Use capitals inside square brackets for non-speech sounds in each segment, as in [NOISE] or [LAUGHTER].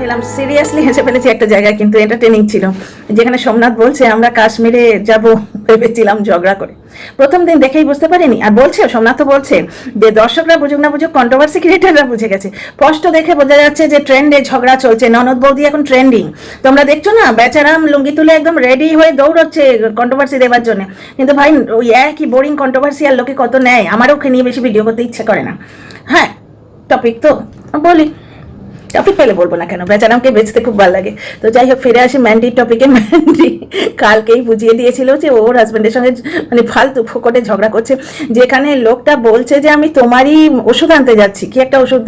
খেলাম। সিরিয়াসলি হেসে ফেলেছি একটা জায়গায়, কিন্তু এন্টারটেনিং ছিল। যেখানে সোমনাথ বলছে, আমরা কাশ্মীরে যাব, ভেবেছিলাম ঝগড়া করে। প্রথম দিন দেখেই বুঝতে পারিনি। আর বলছে সোমনাথ তো বলছে যে, দর্শকরা বুঝুক না বুঝুক কন্ট্রোভার্সি ক্রিয়েটাররা বুঝে গেছে। স্পষ্ট দেখে বোঝা যাচ্ছে যে ট্রেন্ডে ঝগড়া চলছে। ননদ বৌদি এখন ট্রেন্ডিং তোমরা দেখছ না, বেচারাম লুঙ্গি তুলে একদম রেডি হয়ে দৌড়চ্ছে কন্ট্রোভার্সি দেওয়ার জন্য। কিন্তু ভাই, ওই একই বোরিং কন্ট্রোভার্সি আর লোকে কত নেয়? আমারও ওকে নিয়ে বেশি ভিডিও করতে ইচ্ছে করে না। হ্যাঁ টপিক তো, বলি। টপিক পেলে বলব না কেন? বেচারামকে বেচতে খুব ভালো লাগে। তো যাই হোক, ফিরে আসি ম্যান্ডির টপিকে ম্যান্ডি কালকেই বুঝিয়ে দিয়েছিল যে ওর হাজব্যান্ডের সঙ্গে মানে ফালতু ফোকটে ঝগড়া করছে। যেখানে লোকটা বলছে যে, আমি তোমারই ওষুধ আনতে যাচ্ছি। কি একটা ওষুধ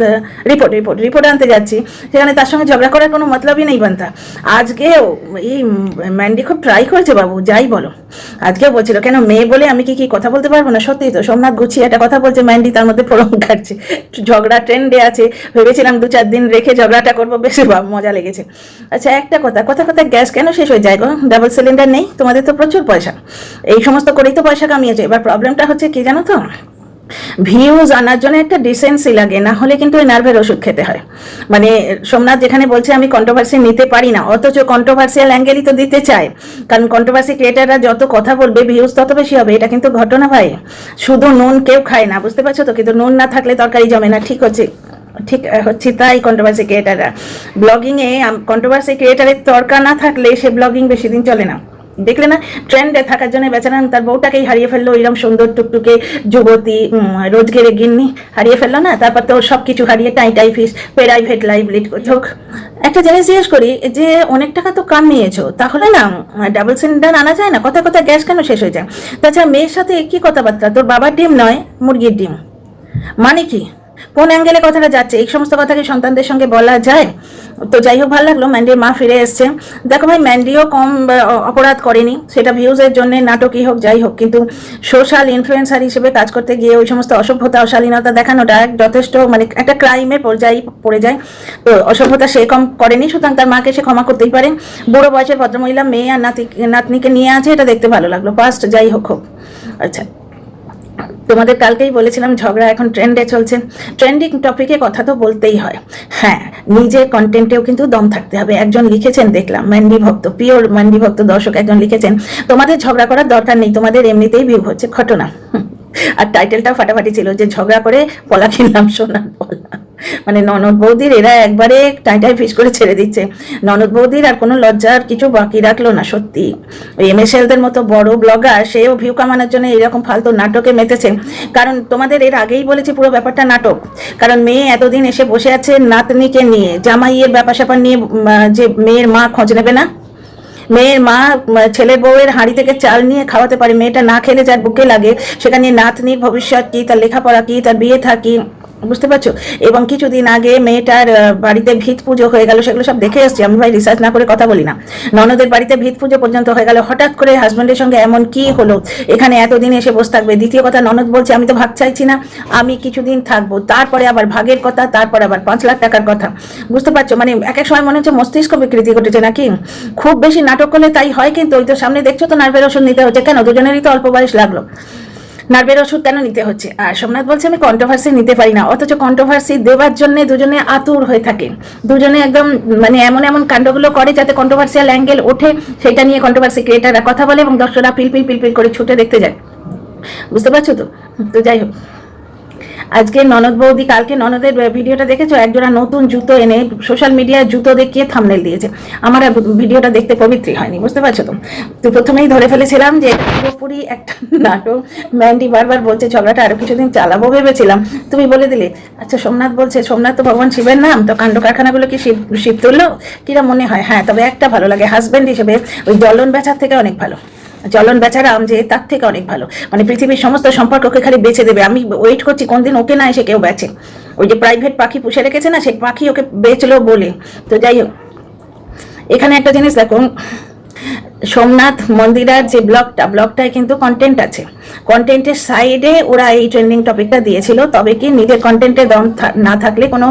রিপোর্ট রিপোর্ট রিপোর্ট আনতে যাচ্ছি। সেখানে তার সঙ্গে ঝগড়া করার কোনো মতলবই নেই বান্তা। আজকেও এই ম্যান্ডি খুব ট্রাই করেছে বাবু, যাই বলো। আজকেও বলছিল, কেন, মেয়ে বলে আমি কি কি কথা বলতে পারব না? সত্যি তো, সোমনাথ গুছিয়ে একটা কথা বলছে ম্যান্ডি তার মধ্যে ফোরম কাটছে। ঝগড়া ট্রেন্ডে আছে। ভেবেছিলাম দু চার দিন রেখে ঝগড়াটা করব, বেশ মজা লেগেছে। আচ্ছা একটা কথা কথা কথা গ্যাস কেন শেষ হয়ে যায় গো? ডাবল সিলিন্ডার নেই, তোমাদের তো প্রচুর পয়সা। এই সমস্ত করেই তো পয়সা কামিয়েছে। এবার প্রবলেমটা হচ্ছে কি জানো তো? ভিউজ আনার জন্য একটা ডিসেন্সি লাগে, না হলে কিন্তু ওই নার্ভের ওষুধ খেতে হয়। মানে সোমনাথ যেখানে বলছে, আমি কন্ট্রোভার্সি নিতে পারি না। অথচ কন্ট্রোভার্সিয়াল অ্যাঙ্গেলই তো দিতে চায়। কারণ কন্ট্রোভার্সি ক্রিয়েটাররা যত কথা বলবে ভিউজ তত বেশি হবে। এটা কিন্তু ঘটনা ভাই। শুধু নুন কেউ খায় না, বুঝতে পারছ তো? কিন্তু নুন না থাকলে তরকারি জমে না। ঠিক হচ্ছে। ঠিক হচ্ছে তাই কন্ট্রোভার্সি ক্রিয়েটাররা ব্লগিংয়ে কন্ট্রোভার্সি ক্রিয়েটারের তরকা না থাকলে সে ব্লগিং বেশি দিন চলে না। দেখলে না ট্রেন্ডে থাকার জন্য বেচারা তার বউটাকেই হারিয়ে ফেলল এরকম সুন্দর টুকটুকে যুবতী রোজগেরে গিন্নি হারিয়ে ফেলল না, তারপর তো সব কিছু হারিয়ে টাই টাই ফিস প্রাইভেট লাইফ লিড হোক। একটা জিনিস জিজ্ঞেস করি, যে অনেক টাকা তো কাম কামিয়েছো, তাহলে না ডাবল সিলিন্ডার আনা যায় না? কথা কথা গ্যাস কেন শেষ হয়ে যায়? তাছাড়া মেয়ের সাথে কি কথাবার্তা? তোর বাবার ডিম নয়, মুরগির ডিম। মানে কি? কোন অ্যাঙ্গেলে কথাটা যাচ্ছে? এই সমস্ত কথা কি সন্তানদের সঙ্গে বলা যায়? তো যাই হোক, ভালো লাগল। ম্যান্ডির মা ফিরে এসছে। দেখো ভাই ম্যান্ডিও কম অপরাধ করেনি। সেটা ভিউজের জন্য, নাটকই হোক, যাই হোক। কিন্তু সোশ্যাল ইনফ্লুয়েন্সার হিসেবে কাজ করতে গিয়ে ওই সমস্ত অসভ্যতা, অশালীনতা দেখানোটা যথেষ্ট মানে একটা ক্রাইমের পর্যায়ে পড়ে যায়। তো অসভ্যতা সে কম করেনি, সুতরাং তার মাকে সে ক্ষমা করতেই পারে। বুড়ো বয়সের ভদ্রমহিলা মেয়ে আর নাতি, নাতনিকে নিয়ে আছে, এটা দেখতে ভালো লাগল। পাস্ট যাই হোক হোক। আচ্ছা। তোমাদের কালকেই বলেছিলাম ঝগড়া এখন ট্রেন্ডে চলছে। ট্রেন্ডিং টপিকে কথা তো বলতেই হয়। হ্যাঁ নিজের কন্টেন্টেও কিন্তু দম থাকতে হবে। একজন লিখেছেন, দেখলাম ম্যান্ডি ভক্ত পিওর ম্যান্ডি ভক্ত দর্শক একজন লিখেছেন, তোমাদের ঝগড়া করার দরকার নেই, তোমাদের এমনিতেই ভিউ হচ্ছে, ঘটনা। আর টাইটেলটা ফাটাফাটি ছিল যে, ঝগড়া করে পলা কিনলাম, সোনার পলা। মানে ননদ বৌদির এরা একবারে টাইটাই ফিস করে ছেড়ে দিচ্ছে। ননদ বৌদির আর কোনো লজ্জার কিছু বাকি রাখল না, সত্যি। ওই এম এসএলদের মতো বড় ব্লগার, সেও ভিউ কামানোর জন্য এরকম ফালতু নাটকে মেতেছে। কারণ তোমাদের এর আগেই বলেছি পুরো ব্যাপারটা নাটক। কারণ মেয়ে এতদিন এসে বসে আছে নাতনিকে নিয়ে, জামাইয়ের ব্যাপার স্যাপার নিয়ে যে মেয়ের মা খোঁজ নেবে না? মেয়ের মা ছেলে বউয়ের হাঁড়ি থেকে চাল নিয়ে খাওয়াতে পারে, মেয়েটা না খেলে যার বুকে লাগে। সেখানে নাতনির ভবিষ্যৎ কি, তার লেখাপড়া কি, তার বিয়ে থাকি বুঝতে পারছ? এবং কিছুদিন আগে মেয়েটার বাড়িতে ভিত পুজো হয়ে গেল, সেগুলো সব দেখে এসছি। আমি ভাই রিসার্চ না করে কথা বলি না। ননদের বাড়িতে ভিত পুজো পর্যন্ত হয়ে গেল। হঠাৎ করে হাজব্যান্ডের সঙ্গে এমন কি হলো? এখানে এতদিন এসে বসে থাকবে। দ্বিতীয় কথা, ননদ বলছে, আমি তো ভাগ চাইছি না। আমি কিছুদিন থাকব। তারপরে আবার ভাগের কথা, তারপরে আবার পাঁচ লাখ টাকার কথা। বুঝতে পারছ? মানে এক এক সময় মনে হচ্ছে মস্তিষ্ক বিকৃতি ঘটেছে নাকি? খুব বেশি নাটক করলে তাই হয় কিন্তু, ওই তো সামনে দেখছ তো, নার্ভের ওষুধ নিতে হচ্ছে। কেন? দুজনেরই তো অল্প বয়স লাগল। নার্ভের ওষুধ কেন নিতে হচ্ছে? আর সোমনাথ বলছে, আমি কন্ট্রোভার্সি নিতে পারি না। অথচ কন্ট্রোভার্সি দেওয়ার জন্য দুজনে আতুর হয়ে থাকে। দুজনে একদম মানে এমন এমন কাণ্ডগুলো করে যাতে কন্ট্রোভার্সিয়াল অ্যাঙ্গেল ওঠে, সেটা নিয়ে কন্ট্রোভার্সি ক্রিয়েটাররা কথা বলে এবং দর্শকরা পিলপিল পিলপিল করে ছুটে দেখতে যায়। বুঝতে পারছ তো? তো যাই হোক। আজকে ননদ বৌদি, কালকে ননদের ভিডিওটা দেখেছ? একজোড়া নতুন জুতো এনে সোশ্যাল মিডিয়ায় জুতো দেখিয়ে থামনেল দিয়েছে। আমার ভিডিওটা দেখতে পবিত্রই হয়নি, বুঝতে পারছ তো? তো প্রথমেই ধরে ফেলেছিলাম যে পুরোপুরি একটা নাটক। ম্যান্ডি বারবার বলছে, ঝগড়াটা আরও কিছুদিন চালাবো ভেবেছিলাম। তুমি বলে দিলে আচ্ছা সোমনাথ বলছে, সোমনাথ তো ভগবান শিবের নাম, তো কাণ্ড কারখানাগুলো কি শিব শিব তুললো কিরা মনে হয়? হ্যাঁ তবে একটা ভালো লাগে হাজব্যান্ড হিসেবে ওই জলন বেচার থেকে অনেক ভালো। জলন বেচারাম যে তার থেকে অনেক ভালো। মানে পৃথিবীর সমস্ত সম্পর্ককে খালি বেছে দেবে। আমি ওয়েট করছি কোন দিন ওকে না এসে কেউ বেচে। ওই যে প্রাইভেট পাখি পুষে রেখেছে না, সেই পাখি ওকে বেচলো বলে। তো যাই হোক, এখানে একটা জিনিস দেখো সোমনাথ মন্দিরার যে ব্লগটা ব্লগটায় কিন্তু কন্টেন্ট আছে। কন্টেন্টের সাইডে ওরা এই ট্রেন্ডিং টপিকটা দিয়েছিল। তবে কি নিজের কন্টেন্টে দম না থাকলে কোনো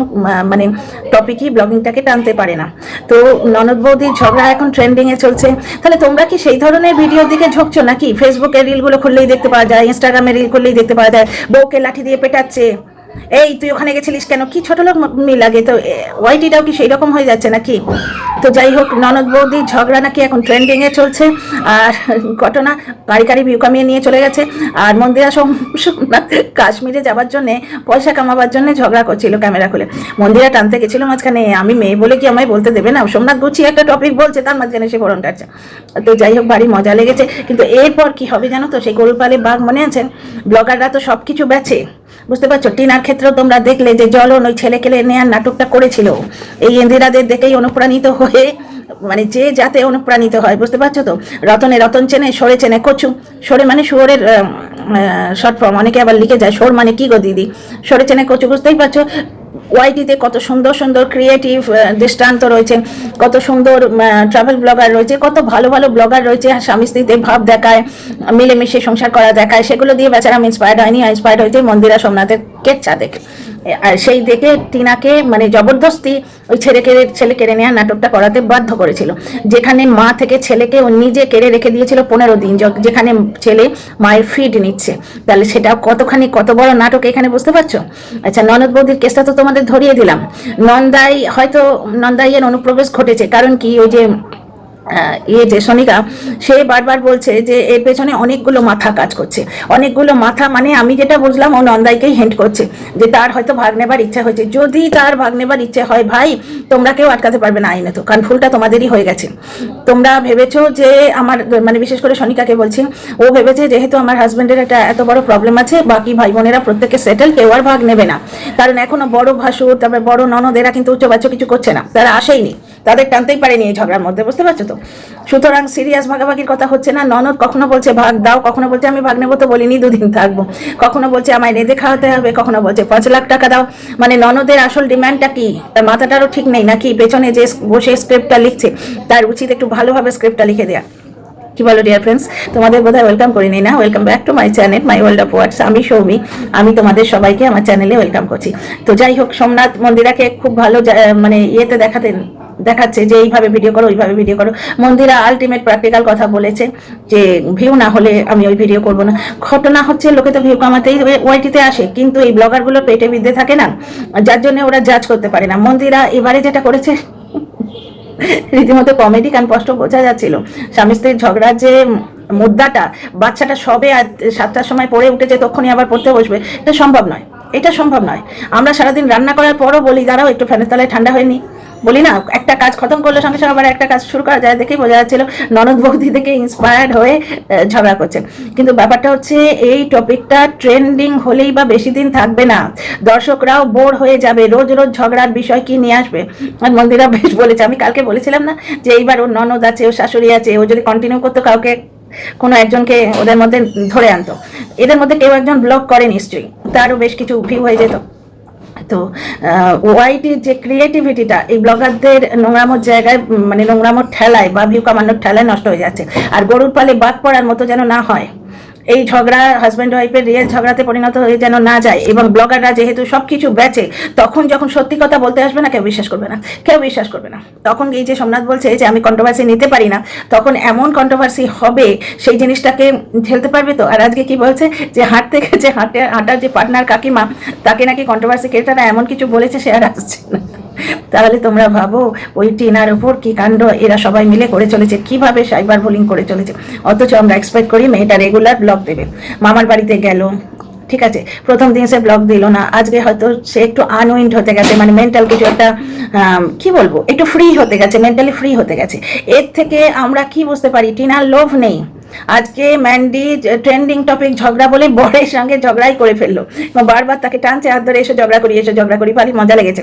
মানে টপিকই ব্লগিংটাকে টানতে পারে না। তো ননদ বৌদির ঝগড়া এখন ট্রেন্ডিংয়ে চলছে। তাহলে তোমরা কি সেই ধরনের ভিডিওর দিকে ঝুঁকছো নাকি? ফেসবুকের রিলগুলো খুললেই দেখতে পাওয়া যায় ইনস্টাগ্রামে রিল খুললেই দেখতে পাওয়া যায়। বউকে লাঠি দিয়ে পেটাচ্ছে। এই, তুই ওখানে গেছিলিস কেন? কি ছোট লোক লাগে? তো ওয়াইটিটাও কি সেই রকম হয়ে যাচ্ছে নাকি? তো যাই হোক, ননদ বৌদির ঝগড়া নাকি এখন ট্রেন্ডিং এ চলছে। আর ঘটনা, গাড়ি গাড়ি ভিউ কামিয়ে নিয়ে চলে গেছে। আর মন্দিরা কাশ্মীরে যাবার জন্য পয়সা কামাবার জন্য ঝগড়া করছিল ক্যামেরা খুলে। মন্দিরা টানতে গেছিল মাঝখানে, আমি মেয়ে বলে কি আমায় বলতে দেবে না? সোমনাথ গুছিয়ে একটা টপিক বলছে, তার মাঝখানে সে ফোরন কাটছে। তো যাই হোক, ভারী মজা লেগেছে। কিন্তু এরপর কি হবে জানো তো? সেই গরুর পালে বাঘ মনে আছে? ব্লগাররা তো সব কিছু বেচে বুঝতে পারছ? টিনার ক্ষেত্রেও তোমরা দেখলে যে জলন ওই ছেলে কেলে নেওয়ার নাটকটা করেছিল। এই ইন্দিরাদের দেখেই অনুপ্রাণিত হয়ে মানে যে যাতে অনুপ্রাণিত হয়, বুঝতে পারছ তো? রতনে রতন চেনে, সরে চেনে কচু। সরে মানে শুয়োরের শর্ট ফর্ম, অনেকে আবার লিখে যায় সোর মানে কি গো দিদি? সরে চেনে কচু, বুঝতেই পারছ? ওয়াইটিতে কত সুন্দর সুন্দর ক্রিয়েটিভ দৃষ্টান্ত রয়েছে, কত সুন্দর ট্রাভেল ব্লগার রয়েছে, কত ভালো ভালো ব্লগার রয়েছে, স্বামী স্ত্রীতে ভাব দেখায়, মিলেমিশে সংসার করা দেখায়, সেগুলো দিয়ে বেচারা আমি ইন্সপায়ার্ড হয়নি ইন্সপায়ার্ড হয়েছে মন্দিরা সোমনাথের কেচ্ছা দেখে। সেই দেখে টিনাকে মানে জবরদস্তি ওই ছেলে কেড়ে ছেলে কেড়ে নেওয়ার নাটকটা করাতে বাধ্য করেছিল। যেখানে মা থেকে ছেলেকে ও নিজে কেড়ে রেখে দিয়েছিল পনেরো দিন যেখানে ছেলে মায়ের ফিড নিচ্ছে। তাহলে সেটা কতখানি, কত বড় নাটক এখানে বুঝতে পারছ? আচ্ছা ননদ বৌদির কেসটা তো তোমাদের ধরিয়ে দিলাম। নন্দাই, হয়তো নন্দাইয়ের অনুপ্রবেশ ঘটেছে। কারণ কি, ওই যে ইয়ে যে সনিকা, সে বারবার বলছে যে এর পেছনে অনেকগুলো মাথা কাজ করছে। অনেকগুলো মাথা মানে আমি যেটা বুঝলাম, ও নন্দাইকেই হেন্ট করছে যে তার হয়তো ভাগ নেবার ইচ্ছা হয়েছে। যদি তার ভাগ নেবার ইচ্ছে হয়, ভাই, তোমরা কেউ আটকাতে পারবে না আইনে তো, কারণ ভুলটা তোমাদেরই হয়ে গেছে। তোমরা ভেবেছো যে আমার মানে বিশেষ করে সনিকাকে বলছি, ও ভেবেছে যেহেতু আমার হাজবেন্ডের একটা এত বড় প্রবলেম আছে, বাকি ভাই বোনেরা প্রত্যেকে সেটেল কেউ আর ভাগ নেবে না। কারণ এখনও বড় ভাসুর, তারপরে বড় ননদ, এরা কিন্তু উচ্চবাচ্য কিছু করছে না। তারা আসেইনি তাদের টানতেই পারেনি এই ঝগড়ার মধ্যে, বুঝতে পারছ তো? সুতরাং সিরিয়াস ভাগাভাগির কথা হচ্ছে না। ননদ কখনো বলছে, ভাগ দাও। কখনো বলছে, আমি ভাগ নেব তো বলিনি, দুদিন থাকব। কখনো বলছে, আমায় রেঁধে খাওয়াতে হবে। কখনো বলছে, পাঁচ লাখ টাকা দাও। মানে ননদের আসল ডিমান্ডটা কি? তার মাথাটারও ঠিক নেই নাকি? পেছনে যে বসে স্ক্রিপ্টটা লিখছে, তার উচিত একটু ভালোভাবে স্ক্রিপ্টটা লিখে দেয়া। কি বলো ডিয়ার ফ্রেন্ডস তোমাদের বোধহয় ওয়েলকাম করিনি না? Welcome back to my channel my world of words আমি সৌমি। আমি তোমাদের সবাইকে আমার চ্যানেলে ওয়েলকাম করছি। তো যাই হোক, সোমনাথ মন্দিরাকে খুব ভালো মানে ইয়েতে দেখাতে দেখাচ্ছে যে এইভাবে ভিডিও করো, ওইভাবে ভিডিও করো। মন্দিরা আলটিমেট প্র্যাকটিক্যাল কথা বলেছে যে ভিউ না হলে আমি ওই ভিডিও করব না। ঘটনা হচ্ছে, লোকে তো ভিউ কামাতেই ওয়াইটিতে আসে। কিন্তু এই ব্লগারগুলো পেটে বিদ্যে থাকে না। যার জন্য ওরা জাজ করতে পারে না। মন্দিরা এবারে যেটা করেছে, রীতিমতো কমেডি কারণ স্পষ্ট বোঝা যাচ্ছিল। স্বামী স্ত্রীর ঝগড়ার যে মুদ্রাটা, বাচ্চাটা সবে সাতটার সময় পড়ে উঠেছে, তখনই আবার পড়তে বসবে। এটা সম্ভব নয়। এটা সম্ভব নয়। আমরা সারাদিন রান্না করার পরও বলি, দাঁড়াও, একটু ফ্যানের তলায় ঠান্ডা হয়নি বলি, না, একটা কাজ খতম করলে, সঙ্গে সঙ্গে আবার একটা কাজ শুরু করা যায়। দেখেই বোঝা যাচ্ছিল ননদ বৌদি থেকে ইন্সপায়ার্ড হয়ে ঝগড়া করছেন কিন্তু ব্যাপারটা হচ্ছে, এই টপিকটা ট্রেন্ডিং হলেই বা বেশি দিন থাকবে না। দর্শকরাও বোর হয়ে যাবে। রোজ রোজ ঝগড়ার বিষয় কি নিয়ে আসবে? আর মন্দিরা বেশ বলেছে, আমি কালকে বলেছিলাম না যে এইবার ওর ননদ আছে, ওর শাশুড়ি আছে, ও যদি কন্টিনিউ করতো কাউকে কোনো একজনকে ওদের মধ্যে ধরে আনতো। এদের মধ্যে কেউ একজন ব্লক করে নিশ্চয়ই। তারও বেশ কিছু ভিউ হয়ে যেত। তো ওয়াইটির যে ক্রিয়েটিভিটিটা এই ব্লগারদের নোংরামোর জায়গায় মানে নোংরামোর ঠেলায় বা ভিউ কামানোর ঠেলায় নষ্ট হয়ে যাচ্ছে। আর গরুর পালে বাদ পড়ার মতো যেন না হয়। এই ঝগড়া হাজব্যান্ড ওয়াইফের রিয়েল ঝগড়াতে পরিণত হয়ে যেন না যায় এবং ব্লগাররা যেহেতু সব কিছু বেচে, তখন যখন সত্যি কথা বলতে আসবে না, কেউ বিশ্বাস করবে না, কেউ বিশ্বাস করবে না। তখন এই যে সোমনাথ বলছে যে, আমি কন্ট্রোভার্সি নিতে পারি না। তখন এমন কন্ট্রোভার্সি হবে, সেই জিনিসটাকে ঝেলতে পারবে তো? আর আজকে কি বলছে যে হাঁটতে গেছে হাঁটে, হাঁটার যে পার্টনার কাকিমা, তাকে নাকি কন্ট্রোভার্সি ক্রিয়েটাররা এমন কিছু বলেছে সে আর আসছে না। তাহলে তোমরা ভাবো, ওই টিনার উপর কি কাণ্ড? এরা সবাই মিলে করে চলেছে। কীভাবে সাইবার বোলিং করে চলেছে? অথচ আমরা এক্সপেক্ট করি মেয়েটা রেগুলার ব্লগ দেবে। মামার বাড়িতে গেল। ঠিক আছে, প্রথম দিন সে ব্লগ দিল না। আজকে হয়তো সে একটু আনউইন্ড হতে গেছে মানে মেন্টাল কিছু একটা কি বলব? একটু ফ্রি হতে গেছে মেন্টালি ফ্রি হতে গেছে। এর থেকে আমরা কি বুঝতে পারি? টিনার লোভ নেই। আজকে ম্যান্ডি ট্রেন্ডিং টপিক ঝগড়া বলে বরের সঙ্গে ঝগড়াই করে ফেলল। বারবার তাকে টানছে, হাত ধরে এসে ঝগড়া করি, এসে ঝগড়া করি ভালো মজা লেগেছে।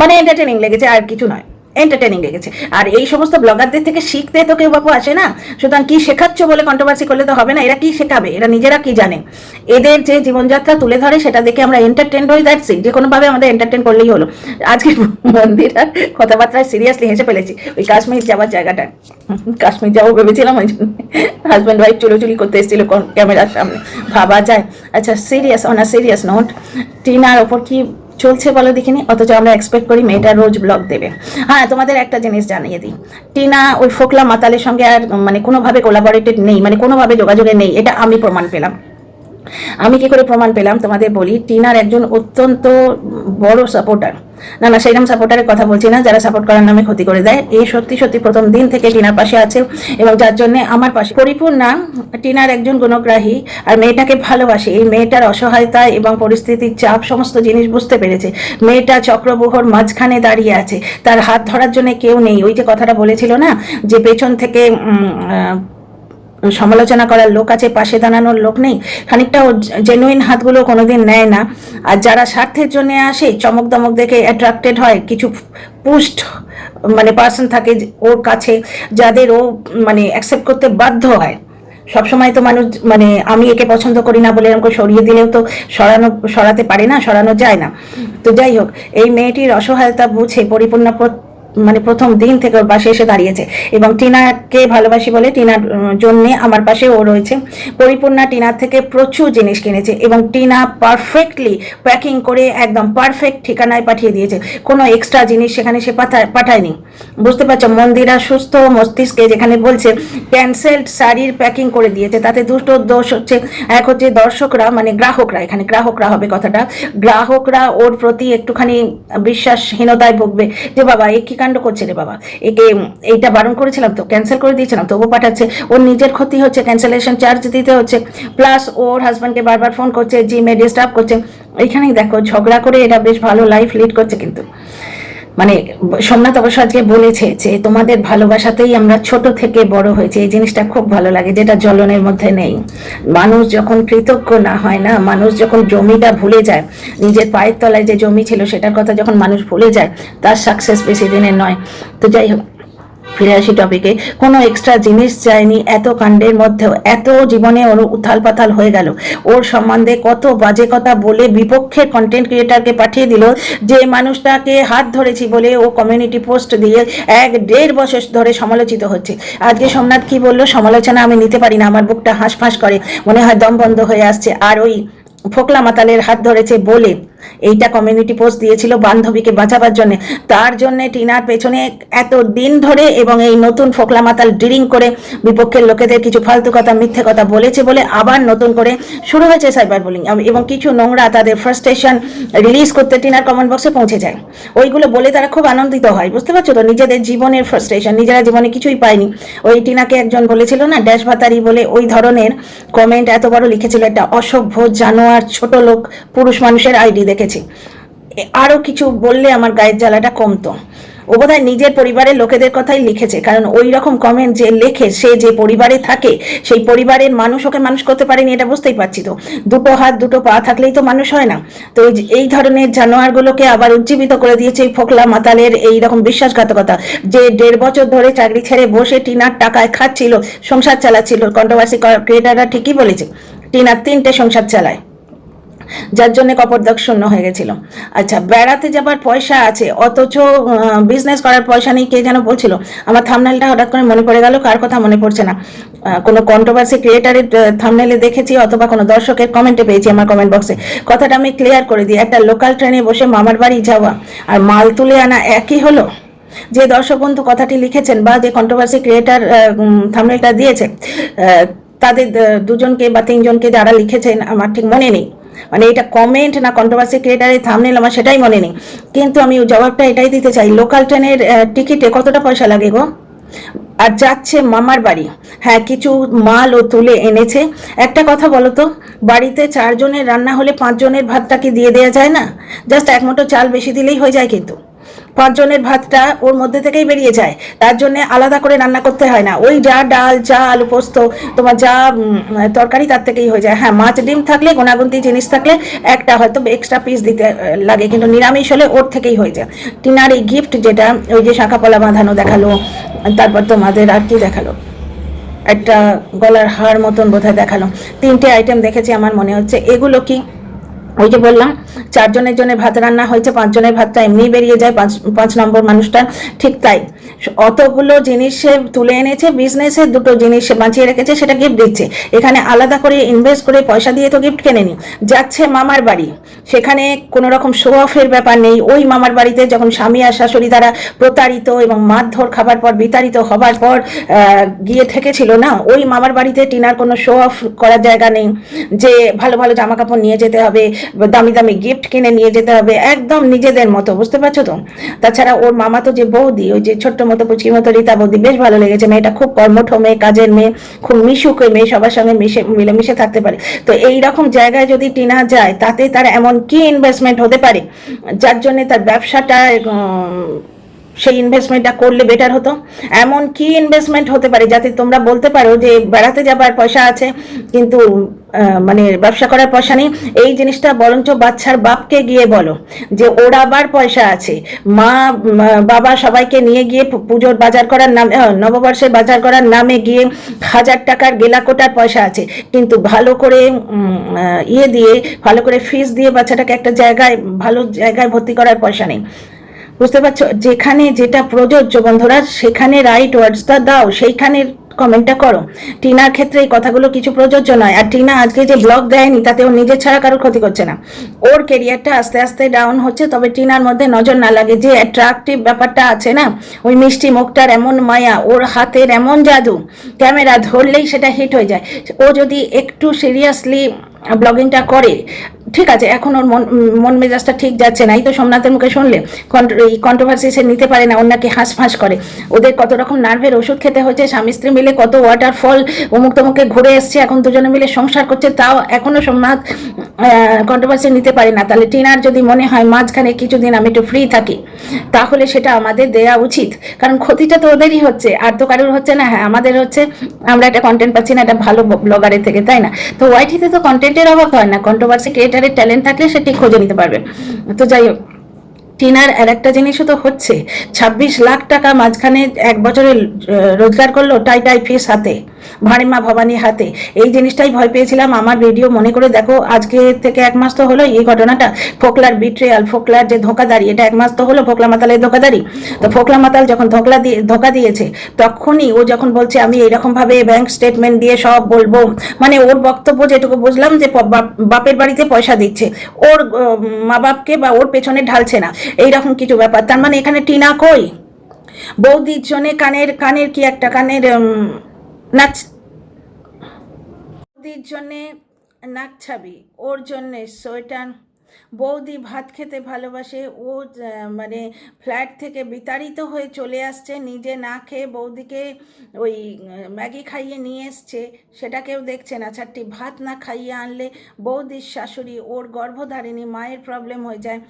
মানে এন্টারটেনিং লেগেছে, আর কিছু নয়। এন্টারটেনিং লেগেছে। আর এই সমস্ত ব্লগারদের থেকে শিখতে তো কেউ বাপু আসে না। সুতরাং কি শেখাচ্ছ বলে কন্ট্রোভার্সি করলে তো হবে না, এরা কি শেখাবে? এরা নিজেরা কি জানে? এদের যে জীবনযাত্রা তুলে ধরে, সেটা দেখে আমরা এন্টারটেন হই দ্যাটস ইট যে কোনোভাবে আমাদের এন্টারটেন করলেই হলো। আজকে [LAUGHS] মন্দিরার কথাবার্তায় সিরিয়াসলি হেসে ফেলেছি। ওই কাশ্মীর যাওয়ার জায়গাটা। কাশ্মীর যাব ভেবেছিলাম, ওই জন্য হাজব্যান্ড ওয়াইফ চুলোচুলি করতে এসেছিল ক্যামেরার সামনে। ভাবা যায়। আচ্ছা serious on a serious note টিনার ওপর কি চলছে বলো দেখিনি, অথচ আমরা এক্সপেক্ট করি মেয়েটা রোজ ব্লগ দেবে। হ্যাঁ তোমাদের একটা জিনিস জানিয়ে দিই। টিনা ওই ফোকলা মাতালের সঙ্গে আর মানে কোনোভাবে কোলাবরেটেড নেই মানে কোনোভাবে যোগাযোগে নেই, এটা আমি প্রমাণ পেলাম। আমি কি করে প্রমাণ পেলাম? তোমাদের বলি, টিনার একজন অত্যন্ত বড় সাপোর্টার না না সেইরকম সাপোর্টারের কথা বলছি না, যারা সাপোর্ট করার নামে ক্ষতি করে দেয়। এই সত্যি সত্যি প্রথম দিন থেকে টিনার পাশে আছে এবং যার জন্য আমার পাশে। পরিপূর্ণা টিনার একজন গুণগ্রাহী আর মেয়েটাকে ভালোবাসে। এই মেয়েটার অসহায়তা এবং পরিস্থিতির চাপ সমস্ত জিনিস বুঝতে পেরেছে। মেয়েটা চক্রবুহর মাঝখানে দাঁড়িয়ে আছে। তার হাত ধরার জন্য কেউ নেই। ওই যে কথাটা বলেছিল না, যে পেছন থেকে সমালোচনা করার লোক আছে, পাশে দাঁড়ানোর লোক নেই। খানিকটা ও জেনুইন হাতগুলো কোনোদিন নেয় না। আর যারা স্বার্থের জন্য আসে, চমক দমক দেখে অ্যাট্রাক্টেড হয়, কিছু পুষ্ট মানে পার্সন থাকে ওর কাছে, যাদের ও মানে অ্যাকসেপ্ট করতে বাধ্য হয়। সবসময় তো মানুষ মানে আমি একে পছন্দ করি না বলে এরকম সরিয়ে দিলেও তো সরানো, সরাতে পারে না, সরানো যায় না। তো যাই হোক, এই মেয়েটির অসহায়তা বুঝে, পরিপূর্ণ প্র- মানে প্রথম দিন থেকে ওর পাশে এসে দাঁড়িয়েছে। এবং টিনাকে ভালোবাসি বলে টিনার জন্য আমার পাশে ও রয়েছে। পরিপূর্ণা টিনার থেকে প্রচুর জিনিস কিনেছে এবং টিনা পারফেক্টলি প্যাকিং করে একদম পারফেক্ট ঠিকানায় পাঠিয়ে দিয়েছে। কোনো এক্সট্রা জিনিস সেখানে সে পাঠা- পাঠায়নি। বুঝতে পারছ? মন্দিরা সুস্থ মস্তিষ্কে যেখানে বলছে ক্যান্সেলড শাড়ির প্যাকিং করে দিয়েছে। তাতে দুটো দোষ হচ্ছে। এক হচ্ছে দর্শকরা মানে গ্রাহকরা, এখানে গ্রাহকরা হবে কথাটা। গ্রাহকরা ওর প্রতি একটুখানি বিশ্বাসহীনতায় ভুগবে। যে বাবা, এ কি কাণ্ড করছে রে বাবা। একে এইটা বারণ করেছিলাম তো ক্যান্সেল করে দিয়েছিলাম তবু পাঠাচ্ছে। ওর নিজের ক্ষতি হচ্ছে ক্যান্সেলেশন চার্জ দিতে হচ্ছে। প্লাস ওর হাজব্যান্ডকে বারবার ফোন করছে জিমে ডিস্টার্ব করছে। এখানেই দেখো, ঝগড়া করে এটা বেশ ভালো লাইফ লিড করছে কিন্তু। মানে সোমনাথ আজকে বলেছে যে তোমাদের ভালোবাসাতেই আমরা ছোট থেকে বড় হয়েছে। এই জিনিসটা খুব ভালো লাগে যেটা জ্বলনের মধ্যে নেই। মানুষ যখন কৃতজ্ঞ না হয় না, মানুষ যখন জমিটা ভুলে যায়, নিজের পায়ের তলায় যে জমি ছিল সেটার কথা যখন মানুষ ভুলে যায়, তার সাকসেস বেশি দিনের নয়। তো যাই হোক ফিরে আসি টপিকে কোনো এক্সট্রা জিনিস চাইনি এত কাণ্ডের মধ্যেও, এত জীবনে ওর উথাল পাথাল হয়ে গেল। ওর সম্বন্ধে কত বাজে কথা বলে বিপক্ষের কন্টেন্ট ক্রিয়েটারকে পাঠিয়ে দিল যে মানুষটাকে হাত ধরেছি বলে ও কমিউনিটি পোস্ট দিয়ে এক দেড় বছর ধরে সমালোচিত হচ্ছে। আজকে সোমনাথ কি বলল? সমালোচনা আমি নিতে পারি না, আমার বুকটা হাঁসফাঁস করে। মনে হয় দম বন্ধ হয়ে আসছে। আর ওই ফোকলা মাতালের হাত ধরেছে বলে এইটা কমিউনিটি পোস্ট দিয়েছিল বান্ধবীকে বাঁচাবার জন্য। তার জন্য টিনার পেছনে এত দিন ধরে এবং এই নতুন ফোকলা মাতাল ড্রিলিং করে বিপক্ষের লোকেদের কিছু ফালতু কথা, মিথ্যে কথা বলেছে বলে আবার নতুন করে শুরু হয়েছে সাইবার বুলিং এবং কিছু নোংরা তাদের ফ্রাস্ট্রেশন রিলিজ করতে টিনার কমেন্ট বক্সে পৌঁছে যায়। ওইগুলো বলে তারা খুব আনন্দিত হয়, বুঝতে পারছ তো? নিজেদের জীবনের ফ্রাস্ট্রেশন নিজেরা জীবনে কিছুই পায়নি। ওই টিনাকে একজন বলেছিল না, ড্যাশ ভাতারি বলে ওই ধরনের কমেন্ট এত বড় লিখেছিল একটা অসভ্য জানোয়ার ছোট লোক, পুরুষ মানুষের আইডি দেখেছি। এ- আরও কিছু বললে আমার গায়ের জ্বালাটা কমতো। ও বোধহয় নিজের পরিবারের লোকেদের কথাই লিখেছে, কারণ ওই রকম কমেন্ট যে লেখে, সে যে পরিবারে থাকে, সেই পরিবারের মানুষ ওকে মানুষ করতে পারেনি এটা বুঝতেই পারছি তো। দুটো হাত, দুটো পা থাকলেই তো মানুষ হয় না। তো এই ধরনের জানোয়ারগুলোকে আবার উজ্জীবিত করে দিয়েছে এই ফোকলা মাতালের এই রকম বিশ্বাসঘাতকতা, যে দেড় বছর ধরে চাকরি ছেড়ে বসে টিনার টাকায় খাচ্ছিল সংসার চালাচ্ছিল কন্ট্রোভার্সি ক্রিয়েটাররা ঠিকই বলেছে টিনার তিনটে সংসার চালায়। যার জন্য কপরদাগ শূন্য হয়ে গেছিল। আচ্ছা বেড়াতে যাবার পয়সা আছে, অথচ বিজনেস করার পয়সা নেই, কে যেন বলছিল। আমার থামনেলটা হঠাৎ করে মনে পড়ে গেল, কার কথা মনে পড়ছে না। কোনো কন্ট্রোভার্সি ক্রিয়েটারের থামনেলে দেখেছি, অথবা কোনো দর্শকের কমেন্টে পেয়েছি আমার কমেন্ট বক্সে কথাটা আমি ক্লিয়ার করে দিই, একটা লোকাল ট্রেনে বসে মামার বাড়ি যাওয়া আর মাল তুলে আনা একই হলো? যে দর্শক বন্ধু কথাটি লিখেছেন বা যে কন্ট্রোভার্সি ক্রিয়েটার থামনেলটা দিয়েছে তাদের দুজনকে বা তিনজনকে যারা লিখেছেন, আমার ঠিক মনে নেই। মানে এটা কমেন্ট না কন্ট্রোভার্সি ক্রিয়েটারের থামনেল আমার সেটাই মনে নেই। কিন্তু আমি জবাবটা এটাই দিতে চাই লোকাল ট্রেনের টিকিটে কতটা পয়সা লাগে গো? আর যাচ্ছে মামার বাড়ি। হ্যাঁ কিছু মাল ও তুলে এনেছে। একটা কথা বলো তো বাড়িতে চারজনের রান্না হলে পাঁচজনের ভাতটাকে দিয়ে দেওয়া যায় না? জাস্ট এক চাল বেশি দিলেই হয়ে যায় কিন্তু। পাঁচজনের ভাতটা ওর মধ্যে থেকেই বেরিয়ে যায়। তার জন্য আলাদা করে রান্না করতে হয় না। ওই যা ডাল যা আলু পোস্ত, তোমার যা তরকারি তার থেকেই হয়ে যায়। হ্যাঁ মাছ, ডিম থাকলে গোনাগুন্তি জিনিস থাকলে একটা হয়তো এক্সট্রা পিস দিতে লাগে। কিন্তু নিরামিষ হলে ওর থেকেই হয়ে যায়। টিনার এই গিফট যেটা, ওই যে শাঁখাপলা বাঁধানো দেখাল, তারপর তোমাদের আর কি দেখাল? একটা গলার হার মতন বোধহয় দেখাল। তিনটে আইটেম দেখেছি, আমার মনে হচ্ছে। এগুলো কি ওই যে বললাম, চারজনের জন্য ভাত রান্না হয়েছে, পাঁচজনের ভাতটা এমনি বেরিয়ে যায়, পাঁচ পাঁচ নম্বর মানুষটা ঠিক তাই। অতগুলো জিনিসে তুলে এনেছে বিজনেসের দুটো জিনিস বাঁচিয়ে রেখেছে, সেটা গিফট দিচ্ছে। এখানে আলাদা করে ইনভেস্ট করে পয়সা দিয়ে তো গিফট কেনে কেনেনি যাচ্ছে মামার বাড়ি। সেখানে কোনো রকম শো অফের ব্যাপার নেই। ওই মামার বাড়িতে যখন স্বামী আর শাশুড়ি দ্বারা প্রতারিত এবং মারধর খাবার পর, বিতাড়িত হবার পর গিয়ে থেকেছিল না, ওই মামার বাড়িতে টিনার কোনো শো অফ করার জায়গা নেই। যে ভালো ভালো জামা কাপড় নিয়ে যেতে হবে দামি দামি গিফট কিনে নিয়ে যেতে হবে, একদম নিজেদের মতো, বুঝতে পারছ তো? তাছাড়া ওর মামা তো যে বৌদি, ওই যে ছোট্ট মতো পুচকি মতো রীতা বৌদি, বেশ ভালো লেগেছে। মেয়েটা খুব কর্মঠ মেয়ে, কাজের মেয়ে, খুব মিশুক মেয়ে, সবার সঙ্গে মিশে, মিলেমিশে থাকতে পারে। তো এই রকম জায়গায় যদি টিনা যায়, তাতে তার এমন কি ইনভেস্টমেন্ট হতে পারে? যার জন্য তার ব্যবসাটা সেই ইনভেস্টমেন্টটা করলে বেটার হতো। এমন কি ইনভেস্টমেন্ট হতে পারে, যাতে তোমরা বলতে পারো যে বেড়াতে যাবার পয়সা আছে, কিন্তু মানে ব্যবসা করার পয়সা নেই। এই জিনিসটা বরঞ্চ বাচ্চার বাপকে গিয়ে বলো যে ওর আবার পয়সা আছে। মা বাবা সবাইকে নিয়ে গিয়ে পুজোর বাজার করার নামে নববর্ষের বাজার করার নামে গিয়ে হাজার টাকার গেলা কোটার পয়সা আছে। কিন্তু ভালো করে ইয়ে দিয়ে, ভালো করে ফিস দিয়ে বাচ্চাটাকে একটা জায়গায়, ভালো জায়গায় ভর্তি করার পয়সা নেই। বুঝতে পারছ? যেখানে যেটা প্রযোজ্য বন্ধুরা, সেখানে রাইট ওয়ার্ডসটা দাও সেইখানে কমেন্টটা করো। টিনার ক্ষেত্রে এই কথাগুলো কিছু প্রযোজ্য নয়। আর টিনা আজকে যে ব্লগ দেয়নি তাতে ও নিজের ছাড়া কারোর ক্ষতি করছে না। ওর কেরিয়ারটা আস্তে আস্তে ডাউন হচ্ছে, তবে টিনার মধ্যে নজর না লাগে যে অ্যাট্রাকটিভ ব্যাপারটা আছে না? ওই মিষ্টি মুখটার এমন মায়া, ওর হাতের এমন জাদু, ক্যামেরা ধরলেই সেটা হিট হয়ে যায়। ও যদি একটু সিরিয়াসলি ব্লগিংটা করে ঠিক আছে, এখন ওর মন মন মেজাজটা ঠিক যাচ্ছে না। এই তো সোমনাথের মুখে শুনলে এই কন্ট্রোভার্সি সে নিতে পারে না, অন্যকে হাঁস ফাঁস করে। ওদের কত রকম নার্ভের ওষুধ খেতে হয়েছে স্বামী স্ত্রী মিলে কত ওয়াটারফল অমুক তমুকে ঘুরে এসছে, এখন দুজনে মিলে সংসার করছে, তাও এখনও সোমনাথ কন্ট্রোভার্সি নিতে পারে না। তাহলে টিনার যদি মনে হয় মাঝখানে কিছুদিন আমি একটু ফ্রি থাকি, তাহলে সেটা আমাদের দেয়া উচিত। কারণ ক্ষতিটা তো ওদেরই হচ্ছে, আর তো কারোর হচ্ছে না হ্যাঁ আমাদের হচ্ছে, আমরা একটা কন্টেন্ট পাচ্ছি না, একটা ভালো ব্লগারের থেকে, তাই না? তো ওয়াইটিতে তো কন্টেন্টের অভাব হয় না কন্ট্রোভার্সি ক্রিয়েটারের ট্যালেন্ট থাকলে সেটি খুঁজে নিতে পারবেন তো যাই হোক, টিনার আর একটা জিনিসও তো হচ্ছে, ছাব্বিশ লাখ টাকা মাঝখানে এক বছরে রোজগার করল টাই টাই ফিস হাতে। ভাড়িমা ভবানী হাতে। এই জিনিসটাই ভয় পেয়েছিলাম। আমার ভিডিও মনে করে দেখো, আজকে থেকে এক মাস তো হলো এই ঘটনাটা। ফোকলার বিট্রেয়াল ফোকলার যে ধোকাদারি এটা এক মাস তো হলো ফোকলা মাতালের ধোকাদারি তো ফোকলা মাতাল যখন ধোকলা দিয়ে, ধোকা দিয়েছে, তখনই ও যখন বলছে, আমি এইরকমভাবে ব্যাংক স্টেটমেন্ট দিয়ে সব বলব। মানে ওর বক্তব্য যেটুকু বুঝলাম যে বাপ- বাপের বাড়িতে পয়সা দিচ্ছে। ওর মা বাপকে বা ওর পেছনে ঢালছে না। এইরকম কিছু ব্যাপার। তার মানে এখানে টিনা কই? বৌদির জন্যে কানের কানের কি একটা, কানের নাচ বৌদির জন্যে নাক ছাবি, ওর জন্যে সোয়েটার। বৌদি ভাত খেতে ভালোবাসে, ও মানে ফ্ল্যাট থেকে বিতাড়িত হয়ে চলে আসছে, নিজে না খেয়ে বৌদিকে ওই ম্যাগি খাইয়ে নিয়ে এসছে সেটা কেউ দেখছে না। চারটি ভাত না খাইয়ে আনলে বৌদির শাশুড়ি ওর গর্ভধারিণী, মায়ের প্রবলেম হয়ে যায়।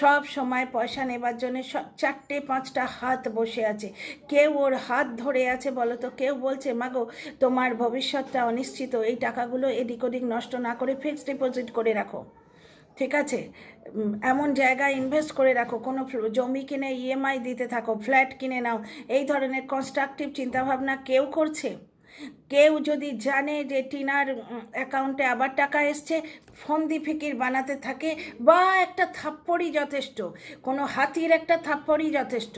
সব সময় পয়সা নেবার জন্য চারটে পাঁচটা হাত বসে আছে। কেউ ওর হাত ধরে আছে বলো তো কেউ বলছে, মাগো, তোমার ভবিষ্যৎটা অনিশ্চিত, এই টাকাগুলো এদিক ওদিক নষ্ট না করে ফিক্সড ডিপোজিট করে রাখো। ঠিক আছে? এমন জায়গায় ইনভেস্ট করে রাখো, কোনো জমি কিনে ইএমআই দিতে থাকো ফ্ল্যাট কিনে নাও, এই ধরনের কনস্ট্রাকটিভ চিন্তাভাবনা কেউ করছে? কেউ যদি জানে যে টিনার অ্যাকাউন্টে আবার টাকা এসছে ফন্দি ফিকির বানাতে থাকে, বা একটা থাপ্পড়ই যথেষ্ট, কোনো হাতির একটা থাপ্পড়ই যথেষ্ট,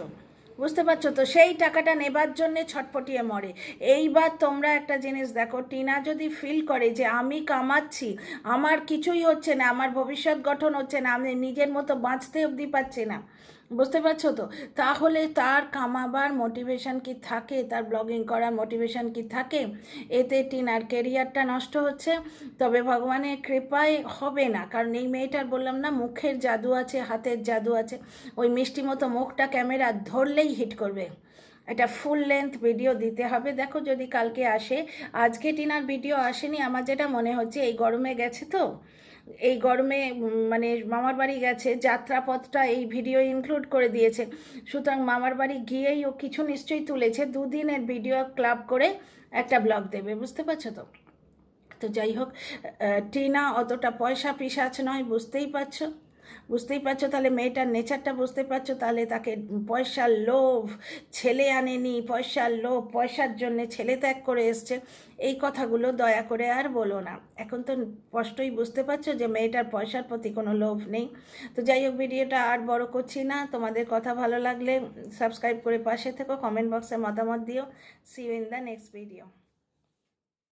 বুঝতে পারছ তো? সেই টাকাটা নেবার জন্যে ছটপটিয়ে মরে। এইবার তোমরা একটা জিনিস দেখো, টিনা যদি ফিল করে যে আমি কামাচ্ছি, আমার কিছুই হচ্ছে না, আমার ভবিষ্যৎ গঠন হচ্ছে না, আমি নিজের মতো বাঁচতে অবধি পাচ্ছি না বুঝতে পারছ তো? তাহলে তার কামাবার মোটিভেশন কি থাকে? তার ব্লগিং করার মোটিভেশন কি থাকে? এতে টিনার কেরিয়ারটা নষ্ট হচ্ছে। তবে ভগবানের কৃপায় হবে না। কারণ এই মেয়েটার বললাম না, মুখের জাদু আছে, হাতের জাদু আছে। ওই মিষ্টি মতো মুখটা ক্যামেরা ধরলেই হিট করবে। এটা ফুল লেন্থ ভিডিও দিতে হবে। দেখো যদি কালকে আসে, আজকে টিনার ভিডিও আসেনি, আমার যেটা মনে হচ্ছে, এই গরমে গেছে তো? এই গরমে মানে মামার বাড়ি গেছে, যাত্রাপথটা এই ভিডিও ইনক্লুড করে দিয়েছে। সুতরাং মামার বাড়ি গিয়েই ও কিছু নিশ্চয়ই তুলেছে, দুদিনের ভিডিও ক্লাব করে একটা ব্লগ দেবে, বুঝতে পারছ তো? তো যাই হোক টিনা অতটা পয়সা পিসাচ নয়, বুঝতেই পারছ? বুঝতেই পারছ? তাহলে মেয়েটার নেচারটা বুঝতে পারছ? তাহলে তাকে পয়সার লোভ, ছেলে আনেনি, পয়সার লোভ, পয়সার জন্যে ছেলে ত্যাগ করে এসছে। এই কথাগুলো দয়া করে আর বলো না। এখন তো স্পষ্টই বুঝতে পারছ যে মেয়েটার পয়সার প্রতি কোনো লোভ নেই। তো যাই হোক, ভিডিওটা আর বড় করছি না। তোমাদের কথা ভালো লাগলে সাবস্ক্রাইব করে পাশে থেকো। কমেন্ট বক্সে মতামত দিও। See you in the next video